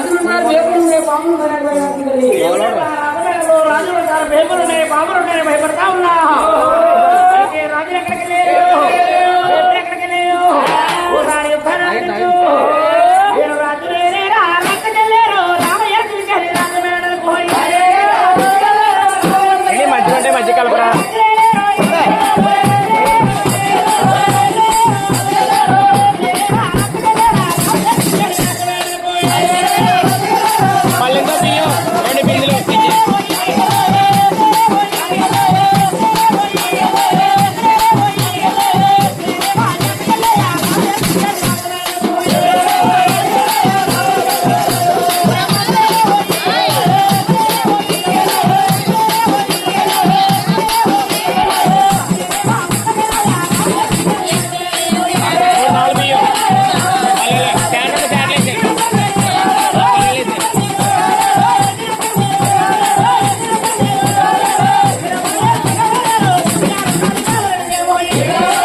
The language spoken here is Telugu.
రాజులున్నారు పేపర్లు ఉన్నాయి పాములు ఉన్నాయి రాజులు పేపర్లు ఉన్నాయి పాములు ఉన్నాయి భయపడతా ఉన్నా Yeah.